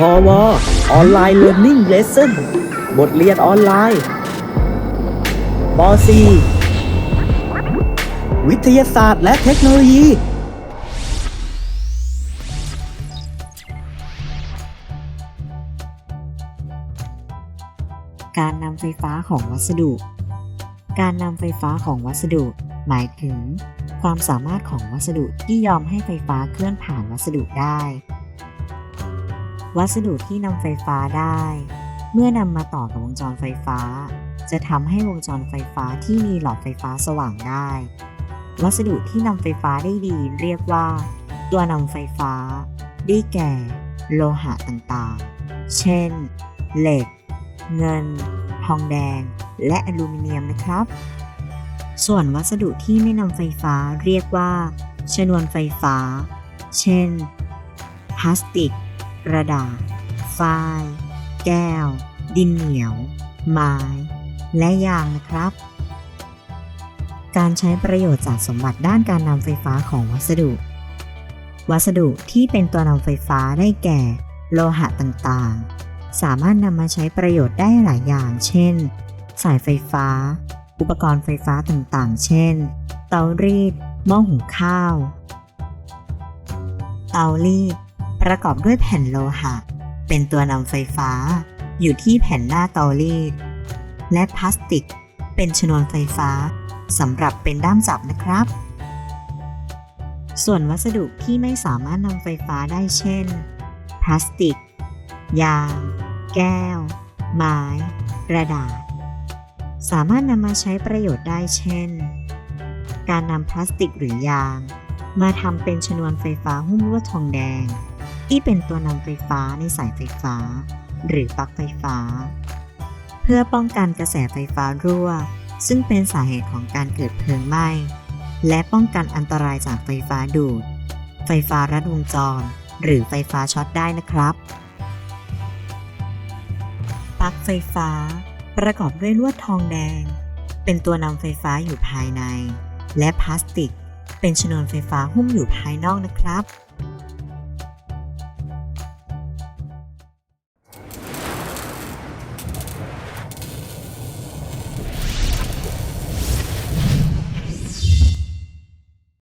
พอวออนไลน์เรียน i ิ g เลสเซ่นบทเรียนออนไลน์ป .4 วิทยาศาสตร์และเทคโนโลยี การนำไฟฟ้าของวัสดุ การนำไฟฟ้าของวัสดุ หมายถึง ความสามารถของวัสดุที่ยอมให้ไฟฟ้าเคลื่อนผ่านวัสดุได้ วัสดุที่นำไฟฟ้าได้ เมื่อนำมาต่อกับวงจรไฟฟ้า จะทำให้วงจรไฟฟ้าที่มีหลอดไฟฟ้าสว่างได้ วัสดุที่นำไฟฟ้าได้ดีเรียกว่า ตัวนำไฟฟ้า ได้แก่ โลหะต่างๆ เช่น เหล็ก เงิน ทองแดง และอลูมิเนียมนะครับ ส่วนวัสดุที่ไม่นำไฟฟ้าเรียกว่า ชนวนไฟฟ้า เช่นพลาสติก กระดาษ ฝ้าย แก้ว ดินเหนียว ไม้ และยางนะครับ การใช้ประโยชน์จากสมบัติด้านการนำไฟฟ้าของวัสดุ วัสดุที่เป็นตัวนำไฟฟ้าได้แก่ โลหะต่างๆ สามารถนำมาใช้ประโยชน์ได้หลายอย่าง เช่น สายไฟฟ้า อุปกรณ์ไฟฟ้าต่างๆ เช่น เตารีด หม้อหุงข้าว เตารีด ประกอบด้วยแผ่นโลหะ เป็นตัวนำไฟฟ้า อยู่ที่แผ่นหน้าเตารีด และพลาสติก เป็นชนวนไฟฟ้าสำหรับเป็นด้ามจับนะครับ ส่วนวัสดุที่ไม่สามารถนำไฟฟ้าได้เช่น พลาสติก ยาง แก้ว ไม้ กระดาษ สามารถนำมาใช้ประโยชน์ได้เช่น การนำพลาสติกหรือยาง มาทำเป็นชนวนไฟฟ้าหุ้มลวดทองแดง ที่เป็นตัวนำไฟฟ้าในสายไฟฟ้า หรือปลั๊กไฟฟ้า เพื่อป้องกันกระแสไฟฟ้ารั่ว ซึ่งเป็นสาเหตุของการเกิดเพลิงไหม้ และป้องกันอันตรายจากไฟฟ้าดูด ไฟฟ้ารัดวงจร หรือไฟฟ้าช็อตได้นะครับปลั๊กไฟฟ้า ประกอบด้วยลวดทองแดง เป็นตัวนำไฟฟ้าอยู่ภายใน และพลาสติก เป็นชนวนไฟฟ้าหุ้มอยู่ภายนอกนะครับ